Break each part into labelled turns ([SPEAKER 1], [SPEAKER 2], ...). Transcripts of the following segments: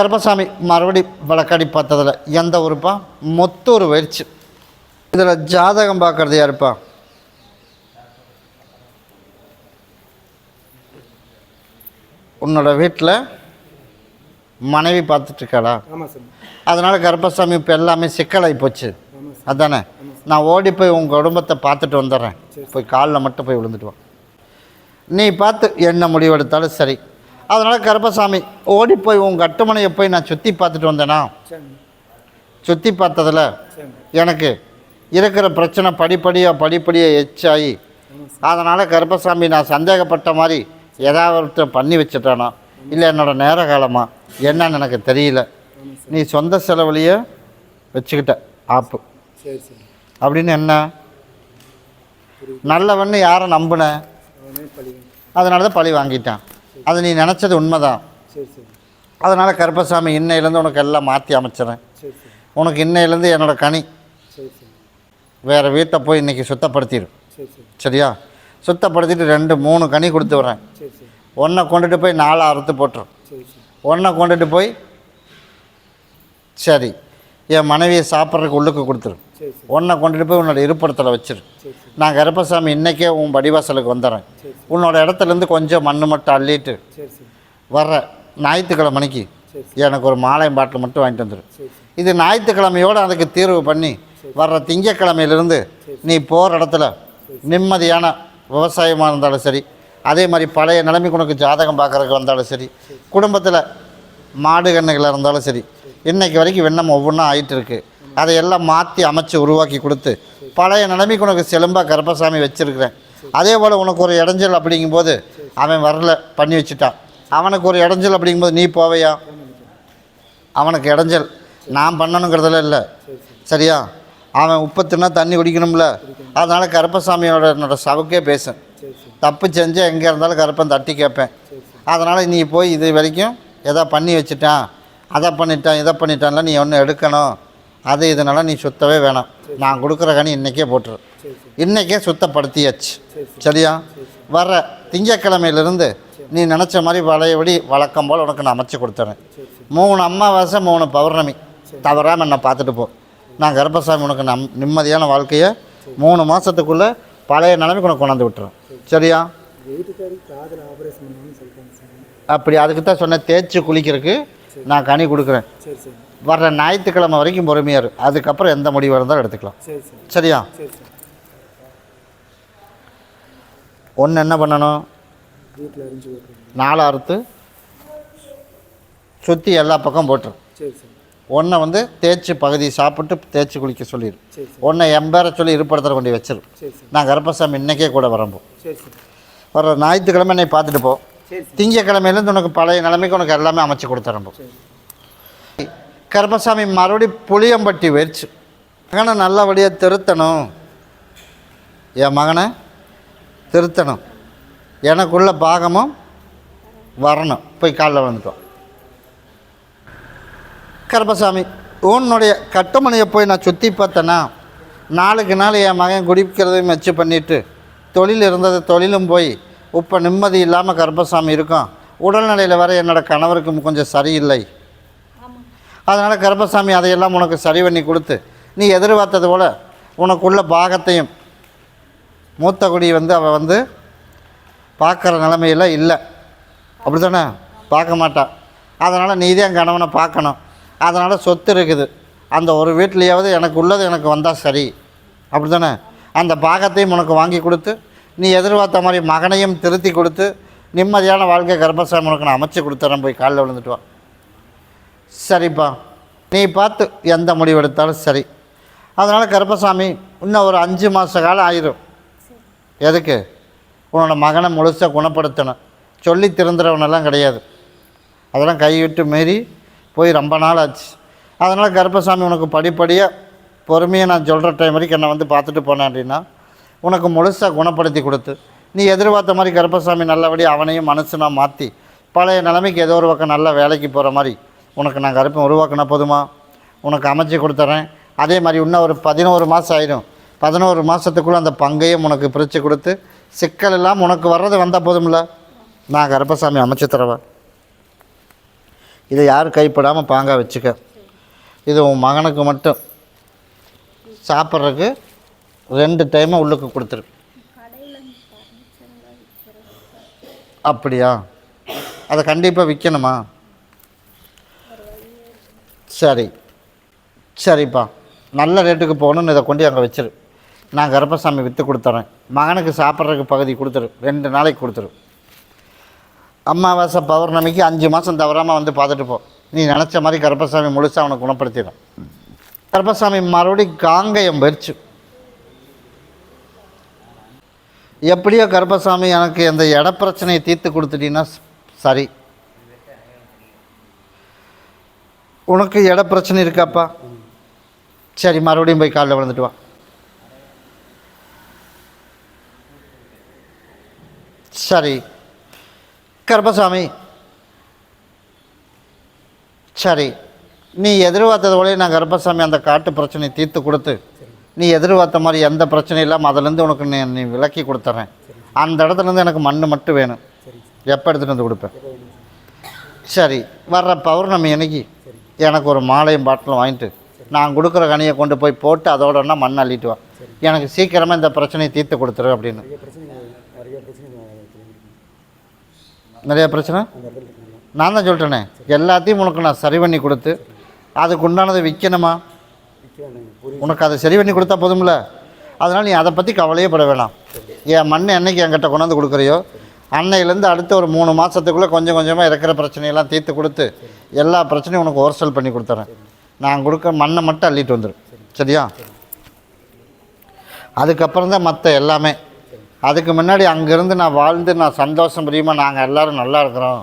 [SPEAKER 1] கருப்பசாமி மறுபடி வழக்காடி பார்த்ததில் எந்த ஊருப்பா? மொத்தூர் போயிடுச்சு இதில் ஜாதகம் பார்க்குறது யாருப்பா? உன்னோட வீட்டில் மனைவி பார்த்துட்ருக்காளா அதனால் கருப்பசாமி இப்போ எல்லாமே சிக்கலாகி போச்சு. அதானே? நான் ஓடி போய் உங்கள் குடும்பத்தை பார்த்துட்டு வந்துடுறேன். போய் காலில் மட்டும் போய் விழுந்துட்டு வா. நீ பார்த்து என்ன முடிவெடுத்தாலும் சரி. அதனால் கருப்பசாமி ஓடி போய் உங்கள் கட்டுமனையை போய் நான் சுற்றி பார்த்துட்டு வந்தேனா?
[SPEAKER 2] சரி.
[SPEAKER 1] சுற்றி பார்த்ததில் எனக்கு இருக்கிற பிரச்சனை படிப்படியாக படிப்படியாக எச்சாகி அதனால் கருப்பசாமி நான் சந்தேகப்பட்ட மாதிரி ஏதாவது பண்ணி வச்சுட்டானா? இல்லை என்னோட நேர காலமா? என்னன்னு எனக்கு தெரியல. நீ சொந்த செலவுலையே வச்சுக்கிட்ட ஆப்பு. அப்படின்னு என்ன? நல்லவன்னு யாரை நம்பின? அதனால தான் பழி வாங்கிட்டான். அது நீ நினச்சது உண்மைதான். அதனால் கருப்பசாமி இன்னையிலேருந்து உனக்கு எல்லாம் மாற்றி
[SPEAKER 2] சரி
[SPEAKER 1] உனக்கு இன்னையிலேருந்து என்னோட கனி. வேறு வீட்டை போய் இன்றைக்கி சுத்தப்படுத்திடும்
[SPEAKER 2] சரி சரி.
[SPEAKER 1] சரியா? சுத்தப்படுத்திட்டு ரெண்டு மூணு கனி கொடுத்து விட்றேன். ஒன்றை கொண்டுட்டு போய் நாலு அறுத்து போட்டுரும் ஒன்றை கொண்டுட்டு போய் சரி. என் மனைவியை சாப்பிட்றதுக்கு உள்ளுக்கு கொடுத்துரு. ஒன்றை கொண்டுட்டு போய் உன்னோட இருப்பிடத்தில் வச்சிரு
[SPEAKER 2] சரி சரி
[SPEAKER 1] நான் கருப்பசாமி இன்றைக்கே உன் படிவாசலுக்கு வந்துடுறேன் உன்னோட இடத்துலேருந்து கொஞ்சம் மண் மட்டும் அள்ளிட்டு வர்ற ஞாயிற்றுக்கிழமை மணிக்கு எனக்கு ஒரு மாலை பாட்டில் மட்டும் வாங்கிட்டு வந்துடு
[SPEAKER 2] சரி சரி
[SPEAKER 1] இது ஞாயிற்றுக்கிழமையோடு அதுக்கு தீர்வு பண்ணி வர்ற திங்கக்கிழமையிலிருந்து நீ போகிற இடத்துல நிம்மதியான விவசாயமாக இருந்தாலும் சரி அதே மாதிரி பழைய நிலைமைக்கு உனக்கு ஜாதகம் பார்க்குறதுக்கு வந்தாலும் சரி குடும்பத்தில் மாடு கண்ணுகளாக இருந்தாலும் சரி இன்னைக்கு வரைக்கும் வெண்ணம் ஒவ்வொன்றா ஆயிட்டு இருக்கு அதையெல்லாம் மாற்றி அமைச்சு உருவாக்கி கொடுத்து பழைய நிலைமைக்கு உனக்கு செலும்பாக கருப்பசாமி வச்சுருக்கிறேன். அதே போல் உனக்கு ஒரு இடைஞ்சல் அப்படிங்கும்போது அவன் வரல பண்ணி வச்சுட்டான். அவனுக்கு ஒரு இடைஞ்சல் அப்படிங்கும்போது நீ போவையா? அவனுக்கு இடைஞ்சல். நான் பண்ணணுங்கிறதுல இல்லை. சரியா? அவன் உப்பு தின்னா தண்ணி குடிக்கணும்ல. அதனால் கருப்பசாமியோட என்னோட சவுக்கே பேசேன் தப்பு செஞ்சு எங்கே இருந்தாலும் கருப்பன் தட்டி கேட்பேன். அதனால் நீ போய் இது வரைக்கும் எதா பண்ணி வச்சுட்டான். அதை பண்ணிட்டான் இதை பண்ணிட்டான்ல நீ ஒன்று எடுக்கணும். அது இதனால நீ சுத்தவே வேணாம். நான் கொடுக்குற கனி இன்றைக்கே போட்டுரு. இன்றைக்கே சுத்தப்படுத்தியாச்சு.
[SPEAKER 2] சரி
[SPEAKER 1] சரியா? வர்ற திங்கக்கிழமையிலிருந்து நீ நினச்ச மாதிரி பழையபடி வழக்கம் போல் உனக்கு நான் அமைச்சு கொடுத்துறேன். மூணு அமாவாசை மூணு பௌர்ணமி. தவறாமல் என்னை பார்த்துட்டு போ. நான் கருப்பசாமி உனக்கு நம் நிம்மதியான வாழ்க்கையை மூணு மாதத்துக்குள்ளே பழைய நிலைமைக்கு உனக்கு கொண்டாந்து விட்டுறேன். சரியா? அப்படி அதுக்கு தான் சொன்ன தேய்ச்சி குளிக்கிறதுக்கு நான் கனி கொடுக்குறேன். வர்ற ஞாயிற்றுக்கிழமை வரைக்கும் பொறுமையாக இரு. அதுக்கப்புறம் எந்த முடிவு இருந்தாலும் எடுத்துக்கலாம்.
[SPEAKER 2] சரி சரி.
[SPEAKER 1] சரியா?
[SPEAKER 2] சரி சார்.
[SPEAKER 1] ஒன்று என்ன பண்ணணும்? நாலு அறுத்து சுற்றி எல்லா பக்கம் போட்டுரு. ஒன்றை வந்து தேய்ச்சி பகுதி சாப்பிட்டு தேய்ச்சி குளிக்க சொல்லிடு ஒன்றை எம்பேர சொல்லி இருப்பிடத்தில் கொண்டு வச்சிரு.
[SPEAKER 2] சரி சரி.
[SPEAKER 1] நான் கருப்பசாமி இன்னைக்கே கூட வரம்போ.
[SPEAKER 2] சரி சரி.
[SPEAKER 1] வர ஞாயிற்றுக்கிழமை என்னை பார்த்துட்டு போ. திங்கக்கிழமையிலேருந்து உனக்கு பழைய நிலைமைக்கு உனக்கு எல்லாமே அமைச்சு கொடுத்துறம்போ
[SPEAKER 2] சரி.
[SPEAKER 1] கருப்பசாமி மறுபடி புளியம்பட்டி வெறிச்சு. மகனை நல்லபடியாக திருத்தணும். என் மகனை திருத்தணும். எனக்குள்ள பாகமும் வரணும். போய் காலில் விழுந்துட்டோம் கருப்பசாமி உன்னுடைய கட்டுமனையை போய் நான் சுற்றி பார்த்தேன்னா நாளுக்கு நாள் என் மகன் குடிக்கிறதையும் வச்சு பண்ணிட்டு தொழில் இருந்தது தொழிலும் போய் இப்போ நிம்மதி இல்லாமல் கர்ப்பசாமி இருக்கும். உடல்நிலையில் வர என்னோடய கணவருக்கு கொஞ்சம் சரியில்லை. அதனால் கர்ப்பசாமி அதையெல்லாம் உனக்கு சரி பண்ணி கொடுத்து நீ எதிர்பார்த்தது போல் உனக்குள்ள பாகத்தையும் மூத்த குடி வந்து அவள் வந்து பார்க்குற நிலமையில இல்லை. அப்படி தானே பார்க்க மாட்டா. அதனால் நீ தான் கணவனை பார்க்கணும். அதனால் சொத்து இருக்குது. அந்த ஒரு வீட்லேயாவது எனக்கு உள்ளது எனக்கு வந்தால் சரி. அப்படி தானே அந்த பாகத்தையும் உனக்கு வாங்கி கொடுத்து நீ எதிர்பார்த்த மாதிரி மகனையும் திருத்தி கொடுத்து நிம்மதியான வாழ்க்கை கர்ப்பசாமி உனக்கு நான் அமைச்சு கொடுத்துறேன். போய் காலில் விழுந்துட்டு வா. சரிப்பா. நீ பார்த்து எந்த முடிவு எடுத்தாலும் சரி. அதனால் கர்பசாமி இன்னும் ஒரு அஞ்சு மாத காலம் ஆயிரும். எதுக்கு? உன்னோட மகனை முழுசாக குணப்படுத்தணும். சொல்லி திருந்துறவனெல்லாம் கிடையாது. அதெல்லாம் கைவிட்டு மீறி போய் ரொம்ப நாள் ஆச்சு. அதனால் கர்பசாமி உனக்கு படிப்படியாக பொறுமையாக நான் சொல்கிற டைம் வரைக்கும் என்னை வந்து பார்த்துட்டு போனேன் அப்படின்னா உனக்கு முழுசாக குணப்படுத்தி கொடுத்து நீ எதிர்பார்த்த மாதிரி கருப்பசாமி நல்லபடியாக அவனையும் மனசுனா மாற்றி பழைய நிலைமைக்கு ஏதோ ஒரு பக்கம் நல்ல வேலைக்கு போகிற மாதிரி உனக்கு நான் கருப்பம் உருவாக்கினா போதுமா? உனக்கு அமைச்சு கொடுத்துட்றேன் அதே மாதிரி இன்னும் ஒரு பதினோரு மாதம் ஆயிடும் பதினோரு மாதத்துக்குள்ளே அந்த பங்கையும் உனக்கு பிரித்து கொடுத்து சிக்கல் இல்லாமல் உனக்கு வர்றது வந்தால் போதும்ல? நான் கருப்பசாமி அமைச்சு தரவா? இதை யாரும் கைப்படாமல் பாங்காக வச்சுக்க. இது உன் மகனுக்கு மட்டும். சாப்பிட்றதுக்கு ரெண்டு டைமும் உள்ளுக்கு கொடுத்துரு அப்படியா? அதை கண்டிப்பாக விற்கணுமா சரி. சரிப்பா. நல்ல ரேட்டுக்கு போகணுன்னு இதை கொண்டு அங்கே வச்சிரு. நான் கருப்பசாமி விற்று கொடுத்துறேன். மகனுக்கு சாப்பிட்றதுக்கு பகுதி கொடுத்துரு. ரெண்டு நாளைக்கு கொடுத்துரு. அமாவாசை பௌர்ணமிக்கு அஞ்சு மாதம் தவறாமல் வந்து பார்த்துட்டு போ. நீ நினச்ச மாதிரி கருப்பசாமி முழுசாக அவனை குணப்படுத்திடும். கருப்பசாமி மறுபடியும் காங்கயம் போயிடுச்சு எப்படியோ கர்ப்பசாமி எனக்கு அந்த இட பிரச்சனையை தீர்த்து கொடுத்துட்டீங்கன்னா சரி. உனக்கு இட பிரச்சனை இருக்காப்பா? சரி மறுபடியும் போய் காலைல விழுந்துட்டு வா. சரி. கர்ப்பசாமி. சரி. நீ எதிர்பார்த்தது போலே நான் கர்ப்பசாமி அந்த காட்டு பிரச்சனையை தீர்த்து கொடுத்து நீ எதிர்பார்த்த மாதிரி எந்த பிரச்சனையும் இல்லாமல் அதுலேருந்து உனக்கு நீ நீ விலக்கி கொடுத்துட்றேன். அந்த இடத்துலேருந்து எனக்கு மண் மட்டும் வேணும். எப்போ எடுத்துகிட்டு வந்து கொடுப்பேன்? சரி வர்ற பௌர்ணமி அன்னைக்கு எனக்கு ஒரு மாலையும் பாட்டிலும் வாங்கிட்டு நான் கொடுக்குற கனியை கொண்டு போய் போட்டு அதோடனா மண் அள்ளிட்டு வா. எனக்கு சீக்கிரமாக இந்த பிரச்சனையை தீர்த்து கொடுத்துரு அப்படின்னு.
[SPEAKER 2] நிறைய பிரச்சனை?
[SPEAKER 1] நான் தான் சொல்லிட்டேனே. எல்லாத்தையும் உனக்கு நான் சரி பண்ணி கொடுத்து அதுக்கு உண்டானதை விற்கணுமா உனக்கு அதை சரி பண்ணி கொடுத்தா போதும்ல? அதனால் நீ அதை பற்றி கவலையே பட வேணாம். என் மண்ணை என்னைக்கு என்கிட்ட கொண்டாந்து கொடுக்குறியோ அன்னையிலேருந்து அடுத்த ஒரு மூணு மாதத்துக்குள்ளே கொஞ்சம் கொஞ்சமாக இருக்கிற பிரச்சனையெல்லாம் தீர்த்து கொடுத்து எல்லா பிரச்சனையும் உனக்கு ஓர்சல் பண்ணி கொடுத்துறேன். நான் கொடுக்க மண்ணை மட்டும் அள்ளிட்டு வந்துடும் சரியா? அதுக்கப்புறம் தான் மற்ற எல்லாமே. அதுக்கு முன்னாடி அங்கேருந்து நான் வாழ்ந்து நான் சந்தோஷம் பிரியமாக நாங்கள் எல்லோரும் நல்லா இருக்கிறோம்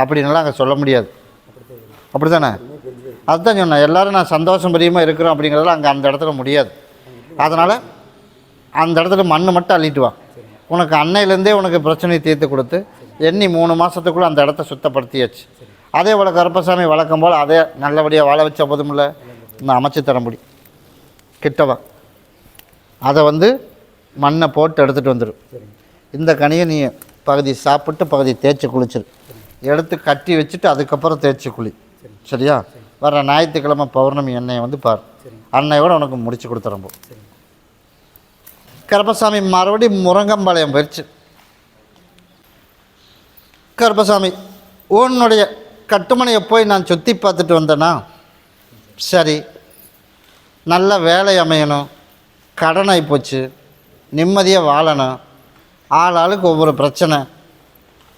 [SPEAKER 1] அப்படின்லாம் அங்கே சொல்ல முடியாது. அப்படி தானே அதுதான் சொன்னேன் எல்லோரும் நான் சந்தோஷம் பிரியமாக இருக்கிறோம் அப்படிங்கிறதுல அங்கே அந்த இடத்துல முடியாது. அதனால் அந்த இடத்துல மண் மட்டும் அள்ளிட்டு வா. உனக்கு அன்னையிலேருந்தே உனக்கு பிரச்சனையை தீர்த்து கொடுத்து எண்ணி மூணு மாதத்துக்குள்ளே அந்த இடத்த சுத்தப்படுத்தியாச்சு. அதே போல் கருப்பசாமி வழக்கம் போல் அதே நல்லபடியாக வாழ வச்ச போதுமில்ல. நான் அமைச்சு தர முடியும் கிட்டவா அதை வந்து மண்ணை போட்டு எடுத்துகிட்டு வந்துடும் இந்த கனியை நீ பகுதி சாப்பிட்டு பகுதி தேய்ச்சி குளிச்சிரு. எடுத்து கட்டி வச்சுட்டு அதுக்கப்புறம் தேய்ச்சி குளி. சரியா? வர ஞாயிற்றுக்கிழமை பௌர்ணமி எண்ணெயை வந்து பார். அன்னையோட உனக்கு முடிச்சு கொடுத்துறம்போ கருப்பசாமி மறுபடியும் முருங்கம்பாளையம் போயிடுச்சு கருப்பசாமி உன்னுடைய கட்டுமனையை போய் நான் சுற்றி பார்த்துட்டு வந்தேனா? சரி நல்ல வேலை அமையணும் கடன் ஆகிப்போச்சு நிம்மதியாக வாழணும். ஆள் ஆளுக்கு ஒவ்வொரு பிரச்சனை.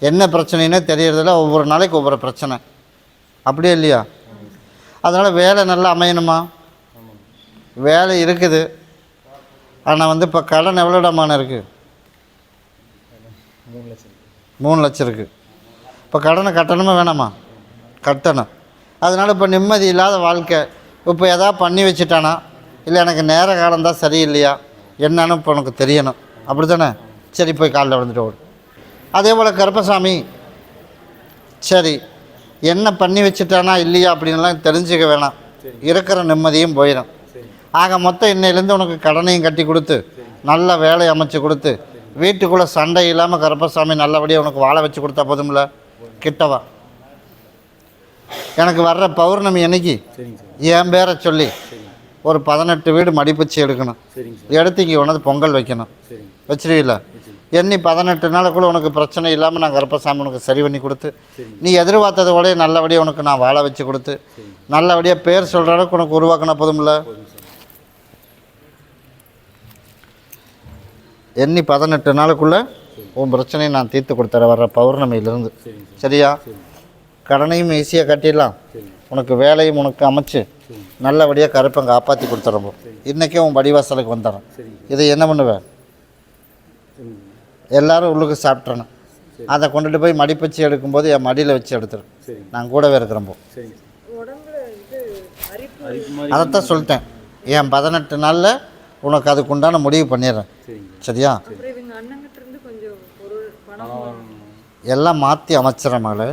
[SPEAKER 1] என்ன பிரச்சனைன்னே தெரியறதில்ல ஒவ்வொரு நாளைக்கு ஒவ்வொரு பிரச்சனை. அப்படியே இல்லையா? அதனால் வேலை நல்லா அமையணுமா? வேலை இருக்குது. ஆனால் வந்து இப்போ கடன் எவ்வளோடமான இருக்குது
[SPEAKER 2] மூணு லட்சம்
[SPEAKER 1] இருக்குது இப்போ கடனை கட்டணுமா வேணாமா? கட்டணும். அதனால் இப்போ நிம்மதி இல்லாத வாழ்க்கை. இப்போ எதாவது பண்ணி வச்சுட்டானா? இல்லை எனக்கு நேர காலம் தான் சரியில்லையா? என்னன்னு இப்போ உனக்கு தெரியணும். அப்படி தானே சரி போய் காலைல விழுந்துட்டு ஓடு. அதே போல் கருப்பசாமி. சரி. என்ன பண்ணி வச்சுட்டானா இல்லையா அப்படின்லாம் தெரிஞ்சுக்க வேணாம். இருக்கிற நிம்மதியும் போயிடும் ஆக மொத்தம் இன்னையிலேருந்து உனக்கு கடனையும் கட்டி கொடுத்து நல்ல வேலை அமைச்சு கொடுத்து வீட்டுக்குள்ளே சண்டை இல்லாமல் கருப்பசாமி நல்லபடியாக உனக்கு வாழ வச்சு கொடுத்தா போதும்ல? கிட்டவா? எனக்கு வர்ற பௌர்ணமி அன்னைக்கு என் பேரை சொல்லி ஒரு பதினெட்டு வீடு மடிப்பிச்சு எடுக்கணும். எடுத்து இங்கே உனது பொங்கல் வைக்கணும். வச்சிருவீல எண்ணி பதினெட்டு நாளுக்குள்ளே உனக்கு பிரச்சனை இல்லாமல் நான் கருப்பசாமி உனக்கு சரி பண்ணி கொடுத்து நீ எதிர்பார்த்தது கூட நல்லபடியாக உனக்கு நான் வாழ வச்சு கொடுத்து நல்லபடியாக பேர் சொல்கிற அளவுக்கு உனக்கு உருவாக்கின போதும்ல? எண்ணி பதினெட்டு நாளுக்குள்ளே உன் பிரச்சனையை நான் தீர்த்து கொடுத்துறேன் வர்ற பௌர்ணமியிலிருந்து. சரியா? கடனையும் ஈஸியாக கட்டிடலாம். உனக்கு வேலையும் உனக்கு அமைச்சு நல்லபடியாக கருப்பை காப்பாற்றி கொடுத்துறப்போ இன்றைக்கே உன் வடிவாசலுக்கு வந்துடுறேன். இதை என்ன பண்ணுவேன் எல்லாரும் உள்ளுக்கு சாப்பிட்றணும். அதை கொண்டுட்டு போய் மடிப்பச்சு எடுக்கும்போது என் மடியில் வச்சு எடுத்துரு
[SPEAKER 2] சரிங்க
[SPEAKER 1] நான் கூடவே இருக்கிறப்போ அதைத்தான் சொல்லிட்டேன். என் பதினெட்டு நாளில் உனக்கு அதுக்குண்டான முடிவு பண்ணிடுறேன்.
[SPEAKER 2] சரிங்க.
[SPEAKER 1] சரியா?
[SPEAKER 3] அப்புறம் இவங்க அண்ணங்கிட்ட இருந்து கொஞ்சம் பொருள் பணம்
[SPEAKER 1] எல்லாம் மாற்றி அமைச்சிடறேன் மகளே.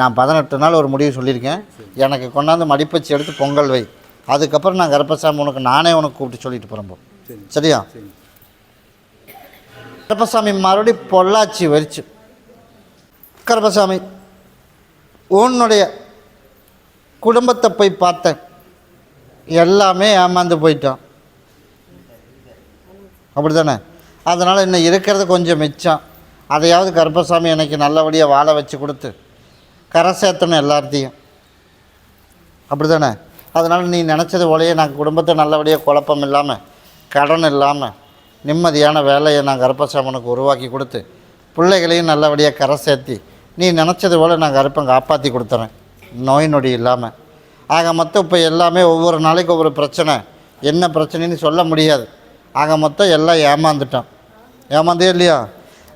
[SPEAKER 1] நான் பதினெட்டு நாள் ஒரு முடிவு சொல்லியிருக்கேன். எனக்கு கொண்டாந்து மடிப்பச்சு எடுத்து பொங்கல் வை. அதுக்கப்புறம் நான் கருப்பசாமி உனக்கு நானே உனக்கு கூப்பிட்டு சொல்லிட்டு போகிறப்போ சரியா? கருப்பசாமி மறுபடியும் பொள்ளாச்சி வரிச்சு. கருப்பசாமி உன்னுடைய குடும்பத்தை போய் பார்த்தேன். எல்லாமே ஏமாந்து போயிட்டோம் அப்படி தானே அதனால் இன்னும் இருக்கிறது கொஞ்சம் மிச்சம். அதையாவது கருப்பசாமி எனக்கு நல்லபடியாக வாழ வச்சு கொடுத்து கரை சேர்த்தணும் எல்லாத்தையும் அப்படி தானே அதனால் நீ நினச்சது போலயே நான் குடும்பத்தை நல்லபடியாக குழப்பம் இல்லாமல் கடன் இல்லாமல் நிம்மதியான வேலையை நான் கருப்பசாமனுக்கு உருவாக்கி கொடுத்து பிள்ளைகளையும் நல்லபடியாக கரை சேர்த்தி நீ நினச்சது போல் நான் கருப்பம் காப்பாற்றி கொடுத்துறேன். நோய் நொடி இல்லாமல் ஆக மொத்தம் இப்போ எல்லாமே ஒவ்வொரு நாளைக்கு ஒவ்வொரு பிரச்சனை. என்ன பிரச்சனைன்னு சொல்ல முடியாது. ஆக மொத்தம் எல்லாம் ஏமாந்துட்டோம். ஏமாந்தே இல்லையா?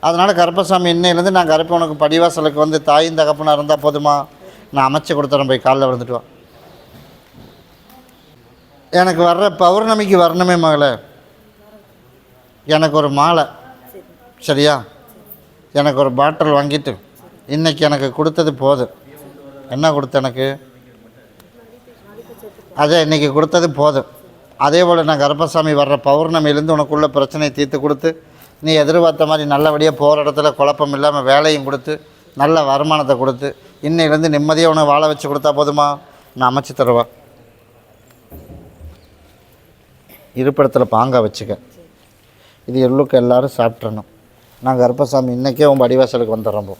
[SPEAKER 1] அதனால் கருப்பசாமி இன்னையிலேருந்து நான் கருப்பு உனக்கு படிவாசலுக்கு வந்து தாயும் தகப்பனாக இருந்தால் போதுமா? நான் அமைச்சு கொடுத்துறேன் போய் காலில் விழுந்துட்டுவான் எனக்கு வர்ற பௌர்ணமிக்கு வரணுமே மகளே. எனக்கு ஒரு மாலை. சரியா? எனக்கு ஒரு பாட்டில் வாங்கிட்டு இன்றைக்கி எனக்கு கொடுத்தது போதும் என்ன கொடுத்த எனக்கு? அதே இன்றைக்கி கொடுத்தது போதும் அதே போல் நான் கருப்பசாமி வர்ற பௌர்ணமியிலேருந்து உனக்குள்ள பிரச்சனையை தீர்த்து கொடுத்து நீ எதிர்பார்த்த மாதிரி நல்லபடியாக போகிற இடத்துல குழப்பம் இல்லாமல் வேலையும் கொடுத்து நல்ல வருமானத்தை கொடுத்து இன்னையிலேருந்து நிம்மதியாக உனக்கு வாழ வச்சு கொடுத்தா போதுமா? நான் அமைச்சு தருவேன். இருப்பிடத்தில் பாங்க வச்சுக்க. இது எள்ளுக்கு எல்லாரும் சாப்பிட்றணும். நான் கருப்பசாமி இன்றைக்கே உன் அடிவாசலுக்கு வந்துடுறோம் போ.